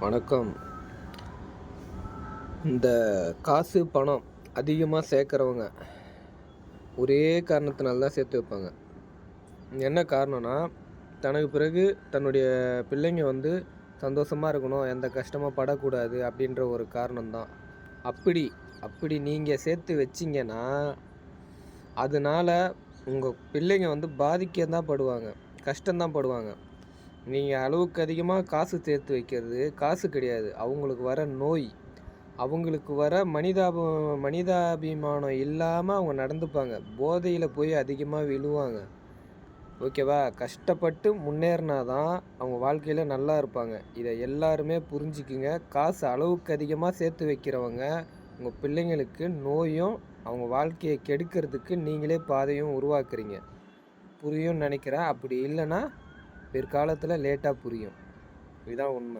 வணக்கம். இந்த காசு பணம் அதிகமாக சேர்க்குறவங்க ஒரே காரணத்தினால தான் சேர்த்து வைப்பாங்க. என்ன காரணம்னா தனக்கு பிறகு தன்னுடைய பிள்ளைங்க வந்து சந்தோஷமாக இருக்கணும் எந்த கஷ்டமாக படக்கூடாது அப்படின்ற ஒரு காரணம்தான். அப்படி அப்படி நீங்கள் சேர்த்து வச்சிங்கன்னா அதனால உங்கள் பிள்ளைங்க வந்து பாதிக்க தான் படுவாங்க கஷ்டம்தான் படுவாங்க. நீங்கள் அளவுக்கு அதிகமாக காசு சேர்த்து வைக்கிறது காசு கிடையாது. அவங்களுக்கு வர நோய் அவங்களுக்கு வர மனிதாப மனிதாபிமானம் இல்லாமல் அவங்க நடந்துப்பாங்க. போதையில் போய் அதிகமாக விழுவாங்க. ஓகேவா கஷ்டப்பட்டு முன்னேறினா தான் அவங்க வாழ்க்கையில் நல்லா இருப்பாங்க. இதை எல்லாருமே புரிஞ்சுக்குங்க. காசு அளவுக்கு அதிகமாக சேர்த்து வைக்கிறவங்க உங்கள் பிள்ளைங்களுக்கு நோயும் அவங்க வாழ்க்கையை கெடுக்கிறதுக்கு நீங்களே பாதையும் உருவாக்குறீங்க. புரியும்னு நினைக்கிறேன். அப்படி இல்லைன்னா பிற்காலத்தில் லேட்டாக புரியும். இதுதான் உண்மை.